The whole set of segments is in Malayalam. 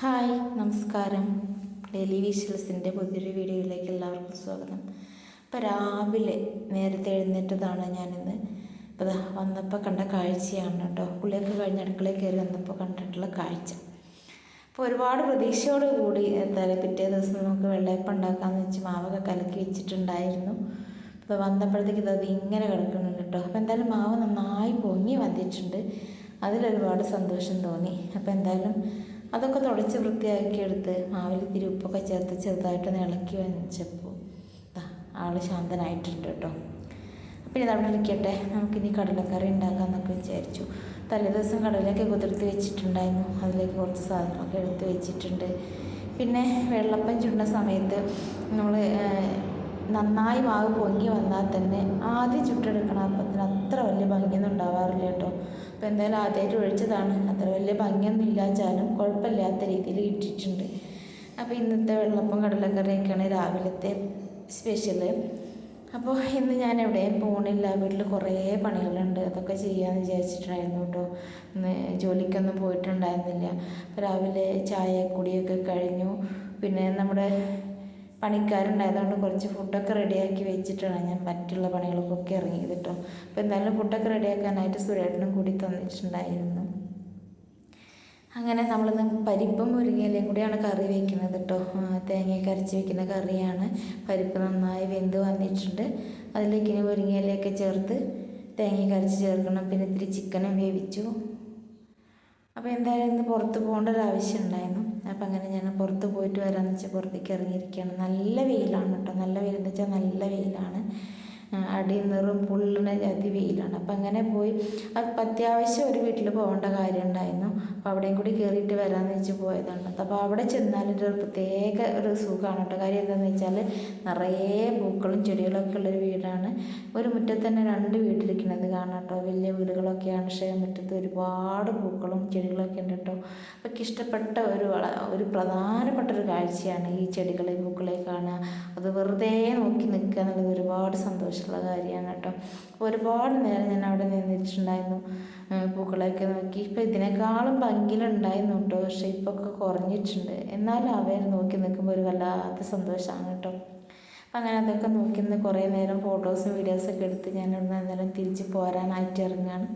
ഹായ് നമസ്കാരം. ഡെയിലി വിഷ്വൽസിന്റെ പുതിയൊരു വീഡിയോയിലേക്ക് എല്ലാവർക്കും സ്വാഗതം. ഇപ്പോൾ രാവിലെ നേരത്തെ എഴുന്നേറ്റതാണ് ഞാനിന്ന്. ഇപ്പോൾ ദാ വന്നപ്പോൾ കണ്ട കാഴ്ചയാണ് കേട്ടോ. പുള്ളിയൊക്കെ കഴിഞ്ഞ അടുക്കളയിൽ കയറി വന്നപ്പോൾ കണ്ടിട്ടുള്ള കാഴ്ച. അപ്പോൾ ഒരുപാട് പ്രതീക്ഷയോട് കൂടി എന്താ പിറ്റേ ദിവസം നമുക്ക് വെള്ളയപ്പം ഉണ്ടാക്കാമെന്ന് വെച്ച് മാവൊക്കെ കലക്കി വെച്ചിട്ടുണ്ടായിരുന്നു. അപ്പോൾ വന്നപ്പോഴത്തേക്ക് ഇത് ഇങ്ങനെ കിടക്കുന്നുണ്ട് കേട്ടോ. അപ്പോൾ എന്തായാലും മാവ് നന്നായി പൊങ്ങി വന്നിട്ടുണ്ട്. അതിലൊരുപാട് സന്തോഷം തോന്നി. അപ്പോൾ എന്തായാലും അതൊക്കെ തുടച്ച് വൃത്തിയാക്കിയെടുത്ത് മാവിൽ ഇത്തിരി ഉപ്പൊക്കെ ചേർത്ത് ചെറുതായിട്ടൊന്ന് ഇളക്കി വെച്ചപ്പോൾ ആൾ ശാന്തനായിട്ടുണ്ട് കേട്ടോ. അപ്പോൾ ഇത് അവിടെ ഇരിക്കട്ടെ. നമുക്കിനി കടലക്കറി ഉണ്ടാക്കാമെന്നൊക്കെ വിചാരിച്ചു. തലേ ദിവസം കടലൊക്കെ കുതിർത്ത് വെച്ചിട്ടുണ്ടായിരുന്നു. അതിലേക്ക് കുറച്ച് സാധനങ്ങളൊക്കെ എടുത്ത് വെച്ചിട്ടുണ്ട്. പിന്നെ വെള്ളപ്പം ചുണ്ട സമയത്ത് നമ്മൾ നന്നായി മാവ് പൊങ്ങി വന്നാൽ തന്നെ ആദ്യം ചുട്ടെടുക്കണം അപ്പത്തിന് അത്ര വലിയ ഭംഗിയൊന്നും ഉണ്ടാവാറില്ല. അപ്പോൾ എന്തായാലും ആദ്യമായിട്ട് ഒഴിച്ചതാണ്. അത്ര വലിയ ഭംഗിയൊന്നും ഇല്ലാച്ചാലും കുഴപ്പമില്ലാത്ത രീതിയിൽ ഇട്ടിട്ടുണ്ട്. അപ്പോൾ ഇന്നത്തെ വെള്ളപ്പം കടലക്കറിയൊക്കെയാണ് രാവിലത്തെ സ്പെഷ്യൽ അപ്പോൾ ഇന്ന് ഞാൻ എവിടെയും പോകണില്ല വീട്ടിൽ കുറേ പണികളുണ്ട്. അതൊക്കെ ചെയ്യാമെന്ന് വിചാരിച്ചിട്ടുണ്ടായിരുന്നു കേട്ടോ ഇന്ന് ജോലിക്കൊന്നും പോയിട്ടുണ്ടായിരുന്നില്ല. രാവിലെ ചായ കുടിയൊക്കെ കഴിഞ്ഞു. പിന്നെ നമ്മുടെ പണിക്കാരുണ്ടായതുകൊണ്ട് കുറച്ച് ഫുഡൊക്കെ റെഡിയാക്കി വെച്ചിട്ടാണ് ഞാൻ മറ്റുള്ള പണികൾക്കൊക്കെ ഇറങ്ങിയത് കേട്ടോ അപ്പോൾ എന്തായാലും ഫുഡൊക്കെ റെഡിയാക്കാനായിട്ട് സുരേട്ടനും കൂടി തന്നിട്ടുണ്ടായിരുന്നു. അങ്ങനെ നമ്മളിന്ന് പരിപ്പും മുരിങ്ങയിലയും കൂടിയാണ് കറി വയ്ക്കുന്നത് കേട്ടോ തേങ്ങയൊക്കെ അരച്ച് വയ്ക്കുന്ന കറിയാണ്. പരിപ്പ് നന്നായി വെന്ത് വന്നിട്ടുണ്ട്. അതിലേക്ക് ഇനി മുരിങ്ങയിലയൊക്കെ ചേർത്ത് തേങ്ങയൊക്കെ അരച്ച് ചേർക്കണം. പിന്നെ ഇത്തിരി ചിക്കനും വേവിച്ചു. അപ്പോൾ എന്തായാലും ഇന്ന് പുറത്ത് പോകേണ്ട ഒരു ആവശ്യം ഉണ്ടായിരുന്നു. അപ്പം അങ്ങനെ ഞാൻ പുറത്ത് പോയിട്ട് വരാമെന്ന് വെച്ചാൽ പുറത്തേക്ക് ഇറങ്ങിയിരിക്കുകയാണ്. നല്ല വെയിലാണ് കേട്ടോ. നല്ല വെയിൽ എന്ന് വെച്ചാൽ നല്ല വെയിലാണ്. അടിനിറും പുള്ളിനെ ജാതി വെയിലാണ്. അപ്പം അങ്ങനെ പോയി. അപ്പം അത്യാവശ്യം ഒരു വീട്ടിൽ പോകേണ്ട കാര്യം ഉണ്ടായിരുന്നു. അപ്പോൾ അവിടെയും കൂടി കയറിയിട്ട് വരാമെന്ന് വെച്ച് പോയതാണ്. അപ്പോൾ അവിടെ ചെന്നാലൊരു പ്രത്യേക ഒരു സുഖമാണ് കേട്ടോ. കാര്യം എന്താണെന്ന് വെച്ചാൽ നിറയെ പൂക്കളും ചെടികളൊക്കെ ഉള്ളൊരു വീടാണ്. ഒരു മുറ്റത്ത് തന്നെ രണ്ട് വീട്ടിലിരിക്കുന്നത് കാണാം കേട്ടോ. വലിയ വീടുകളൊക്കെയാണ്. പക്ഷേ മുറ്റത്ത് ഒരുപാട് പൂക്കളും ചെടികളൊക്കെ ഉണ്ട് കേട്ടോ. അപ്പോൾ ഇഷ്ടപ്പെട്ട ഒരു ഒരു പ്രധാനപ്പെട്ട ഒരു കാഴ്ചയാണ് ഈ ചെടികളെ പൂക്കളെ കാണുക. അത് വെറുതെ നോക്കി നിൽക്കുക എന്നുള്ളത് ഒരുപാട് സന്തോഷമുള്ള കാര്യമാണ് കേട്ടോ. ഒരുപാട് നേരം ഞാൻ അവിടെ നിന്നിട്ടുണ്ടായിരുന്നു. പൂക്കളൊക്കെ നോക്കി. ഇപ്പം ഇതിനേക്കാളും ഭംഗിയിലുണ്ടായിരുന്നു കേട്ടോ. പക്ഷേ ഇപ്പോൾ ഒക്കെ കുറഞ്ഞിട്ടുണ്ട്. എന്നാലും അവർ നോക്കി നിൽക്കുമ്പോൾ ഒരു വല്ലാത്ത സന്തോഷമാണ് കേട്ടോ. അങ്ങനെ അതൊക്കെ നോക്കി നിന്ന് കുറേ നേരം ഫോട്ടോസും വീഡിയോസൊക്കെ എടുത്ത് ഞാൻ ഇവിടെ നിന്ന് തിരിച്ച് പോരാനായിട്ട് ഇറങ്ങുകയാണ്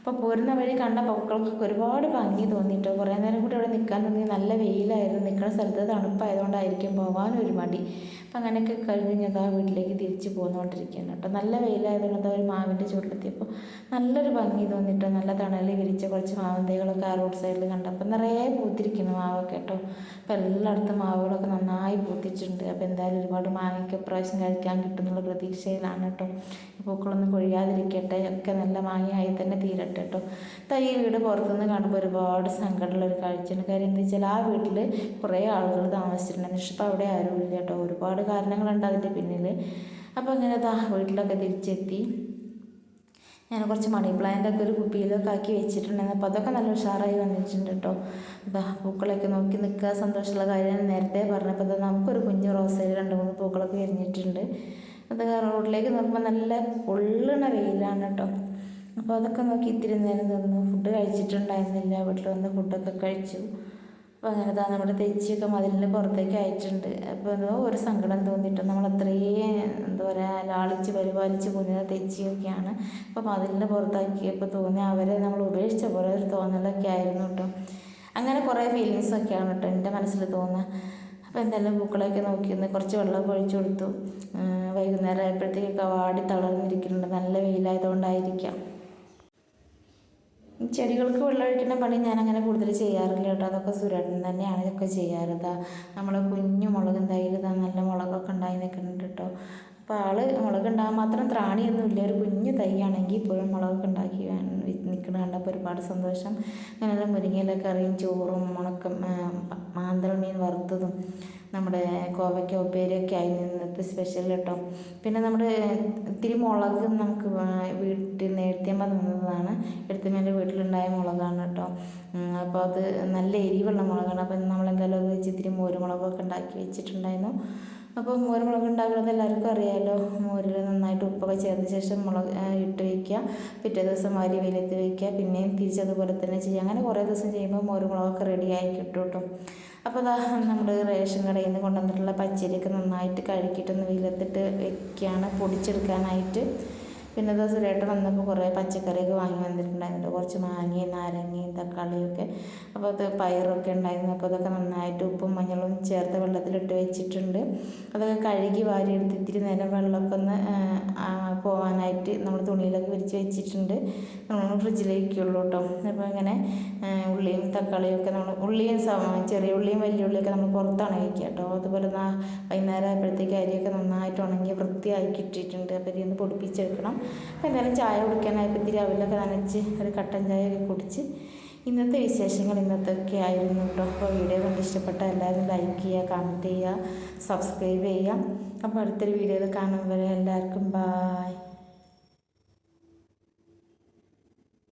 അപ്പോൾ പോരുന്ന വഴി കണ്ട പൂക്കൾക്കൊക്കെ ഒരുപാട് ഭംഗി തോന്നിയിട്ടോ കുറേ നേരം കൂടി അവിടെ നിൽക്കാൻ തോന്നി. നല്ല വെയിലായിരുന്നു. നിൽക്കുന്ന സ്ഥലത്ത് തണുപ്പായതുകൊണ്ടായിരിക്കും പോകാനൊരു മടി. അപ്പം അങ്ങനെയൊക്കെ കഴിഞ്ഞ് ആ വീട്ടിലേക്ക് തിരിച്ച് പോന്നുകൊണ്ടിരിക്കുകയാണ് കേട്ടോ. നല്ല വെയിലായതുകൊണ്ട് ഒരു മാവിന്റെ ചുവട്ടിലെത്തിയപ്പോൾ നല്ലൊരു ഭംഗി തോന്നിട്ടോ. നല്ല തണലിൽ വിരിച്ച കുറച്ച് മാവിൻ ആ റോഡ് സൈഡിൽ കണ്ടപ്പോൾ നിറയെ പൂത്തിരിക്കുന്നു മാവൊക്കെ കേട്ടോ. അപ്പോൾ എല്ലായിടത്തും മാവുകളൊക്കെ നന്നായി പൂത്തിച്ചിട്ടുണ്ട്. അപ്പോൾ എന്തായാലും ഒരുപാട് മാങ്ങയ്ക്ക് പ്രാവശ്യം കഴിക്കാൻ കിട്ടുന്നുള്ള പ്രതീക്ഷയിലാണ് കേട്ടോ. പൂക്കളൊന്നും കൊഴിയാതിരിക്കട്ടെ. ഒക്കെ നല്ല മാങ്ങയായി തന്നെ തീരട്ടെ. കേട്ടോ. ഈ വീട് പുറത്തുനിന്ന് കാണുമ്പോൾ ഒരുപാട് സങ്കടമുള്ള ഒരു കാഴ്ചയാണ്. കാര്യം എന്താ വെച്ചാൽ ആ വീട്ടിൽ കുറേ ആളുകൾ താമസിച്ചിട്ടുണ്ടായിരുന്നു പക്ഷെ ഇപ്പോൾ അവിടെ ആരും ഇല്ല കേട്ടോ. ഒരുപാട് കാരണങ്ങളുണ്ട് അതിന്റെ പിന്നിൽ. അപ്പോൾ അങ്ങനെ ദാ വീട്ടിലൊക്കെ തിരിച്ചെത്തി. ഞാൻ കുറച്ച് മണി പ്ലാന്റൊക്കെ ഒരു കുപ്പിയിലൊക്കെ ആക്കി വെച്ചിട്ടുണ്ടായിരുന്നു. അപ്പോൾ അതൊക്കെ നല്ല ഉഷാറായി വന്നിട്ടുണ്ട് കേട്ടോ. ഇതാ പൂക്കളൊക്കെ നോക്കി നിൽക്കുക. സന്തോഷമുള്ള കാര്യം നേരത്തെ പറഞ്ഞപ്പോൾ അത് നമുക്കൊരു കുഞ്ഞു റോസയിൽ രണ്ട് മൂന്ന് പൂക്കളൊക്കെ എരിഞ്ഞിട്ടുണ്ട്. അത് റോഡിലേക്ക് നോക്കുമ്പോൾ നല്ല പൊള്ളണ വെയിലാണ് കേട്ടോ. അപ്പോൾ അതൊക്കെ നോക്കി ഇത്തിരി നേരം നിന്നു. ഫുഡ് കഴിച്ചിട്ടുണ്ടായിരുന്നില്ല. വീട്ടിൽ വന്ന് ഫുഡൊക്കെ കഴിച്ചു. അപ്പോൾ അങ്ങനെ താ നമ്മുടെ തെച്ചിയൊക്കെ മതിലിന്റെ പുറത്തേക്ക് അയച്ചിട്ടുണ്ട്. അപ്പോൾ എന്തോ ഒരു സങ്കടം തോന്നിയിട്ട് നമ്മൾ അത്രയും എന്താ പറയുക ലാളിച്ച് പരിപാലിച്ച് കുഞ്ഞിനെ തെച്ചിയൊക്കെയാണ് അപ്പോൾ മതിലിന്റെ പുറത്താക്കിയപ്പോൾ തോന്നി അവരെ നമ്മൾ ഉപേക്ഷിച്ച പോലെ ഒരു തോന്നലൊക്കെ ആയിരുന്നു കേട്ടോ. അങ്ങനെ കുറേ ഫീലിങ്സൊക്കെയാണ് കേട്ടോ എന്റെ മനസ്സിൽ തോന്നുക. അപ്പോൾ എന്തെല്ലാം പൂക്കളൊക്കെ നോക്കിയിരുന്ന് കുറച്ച് വെള്ളം ഒഴിച്ചു കൊടുത്തു. വൈകുന്നേരം ആയപ്പോഴത്തേക്കൊക്കെ വാടി തളർന്നിരിക്കുന്നുണ്ട്. നല്ല വെയിലായതുകൊണ്ടായിരിക്കാം. ചെടികൾക്ക് വെള്ളമൊഴിക്കുന്ന പണി ഞാൻ അങ്ങനെ കൂടുതൽ ചെയ്യാറില്ല കേട്ടോ. അതൊക്കെ സുരേട്ടൻ തന്നെയാണ് ഇതൊക്കെ ചെയ്യാറ്. ഇതാ നമ്മൾ കുഞ്ഞു മുളകും തൈര് ഇതാ നല്ല മുളകൊക്കെ ഉണ്ടായി നിൽക്കുന്നുണ്ട് കേട്ടോ. അപ്പോൾ ആൾ മുളക് ഉണ്ടാകാൻ മാത്രം ത്രാണിയൊന്നുമില്ല ഒരു കുഞ്ഞു തൈയാണെങ്കിൽ പോലും മുളകൊക്കെ ഉണ്ടാക്കി നിൽക്കണ കണ്ടപ്പോൾ ഒരുപാട് സന്തോഷം. അങ്ങനെയുള്ള മുരിങ്ങയില കറിയും ചോറും മുളക്കം മാന്തൾ വറുത്തതും നമ്മുടെ കോവയ്ക്ക ഉപ്പേരിയൊക്കെ ആയി ഇന്നത്തെ സ്പെഷ്യൽ കേട്ടോ പിന്നെ നമ്മുടെ ഇത്തിരി മുളക് നമുക്ക് വീട്ടിൽ നേരത്തെ തന്നതാണ്. എടുത്തമ്മേന്റെ വീട്ടിലുണ്ടായ മുളകാണ് കേട്ടോ അപ്പോൾ അത് നല്ല എരിവുള്ള മുളകാണ്. അപ്പോൾ നമ്മളെന്തായാലും അത് വെച്ച് ഇത്തിരി മോരുമുളകൊക്കെ ഉണ്ടാക്കി വെച്ചിട്ടുണ്ടായിരുന്നു. അപ്പോൾ മോര് മുളക് ഉണ്ടാക്കുന്നത് എല്ലാവർക്കും അറിയാമല്ലോ മോരിൽ നന്നായിട്ട് ഉപ്പൊക്കെ ചേർത്ത ശേഷം മുളക് ഇട്ട് വയ്ക്കുക പിറ്റേ ദിവസം വാരി വെയിലത്ത് വയ്ക്കുക പിന്നെയും തിരിച്ചതുപോലെ തന്നെ ചെയ്യുക. അങ്ങനെ കുറേ ദിവസം ചെയ്യുമ്പോൾ മോര് മോരുമുളകൊക്കെ റെഡിയായി കിട്ടും കേട്ടോ അപ്പോൾ അതാ നമ്മുടെ റേഷൻ കടയിൽ നിന്ന് കൊണ്ടുവന്നിട്ടുള്ള പച്ചരിയൊക്കെ നന്നായിട്ട് കഴുകിയിട്ടൊന്ന് വെയിലത്തിട്ട് വെക്കുകയാണ്. പൊടിച്ചെടുക്കാനായിട്ട്. പിന്നെ അത് സുരേട്ടൻ വന്നപ്പോൾ കുറേ പച്ചക്കറിയൊക്കെ വാങ്ങി വന്നിട്ടുണ്ടായിരുന്നു. കുറച്ച് മാങ്ങയും നാരങ്ങയും തക്കാളിയൊക്കെ. അപ്പോൾ അത് പയറൊക്കെ ഉണ്ടായിരുന്നു. അപ്പോൾ അതൊക്കെ നന്നായിട്ട് ഉപ്പും മഞ്ഞളും ചേർത്ത് വെള്ളത്തിലിട്ട് വെച്ചിട്ടുണ്ട്. അതൊക്കെ കഴുകി വാരിയെടുത്ത് ഇത്തിരി നേരം വെള്ളമൊക്കെ ഒന്ന് പോകാനായിട്ട് നമ്മൾ തുണിയിലൊക്കെ വിരിച്ച് വെച്ചിട്ടുണ്ട്. നമ്മൾ ഫ്രിഡ്ജിലേക്കുള്ളൂ കേട്ടോ അപ്പോൾ ഇങ്ങനെ ഉള്ളിയും തക്കാളിയൊക്കെ നമ്മൾ ഉള്ളിയും ചെറിയ ഉള്ളിയും വലിയ ഉള്ളിയൊക്കെ നമ്മൾ പുറത്താണ് വയ്ക്കുക കേട്ടോ അതുപോലെ വൈകുന്നേരം ആയപ്പോഴത്തേക്ക് അരിയൊക്കെ നന്നായിട്ട് ഉണങ്ങി വൃത്തിയാക്കി ഇട്ടിട്ടുണ്ട് അപ്പോൾ നിന്ന് പൊടിപ്പിച്ചെടുക്കണം. അപ്പോൾ എന്തായാലും ചായ കുടിക്കാനായപ്പോൾ അവലൊക്കെ നനച്ച് ഒരു കട്ടൻ ചായയൊക്കെ കുടിച്ച് ഇന്നത്തെ വിശേഷങ്ങൾ ഇന്നത്തൊക്കെ ആയിരുന്നു കേട്ടോ അപ്പോൾ വീഡിയോ കണ്ട് ഇഷ്ടപ്പെട്ട എല്ലാവരും ലൈക്ക് ചെയ്യുക കമന്റ് ചെയ്യുക സബ്സ്ക്രൈബ് ചെയ്യുക. അപ്പോൾ അടുത്തൊരു വീഡിയോയിൽ കാണുമ്പോൾ എല്ലാവർക്കും ബായ്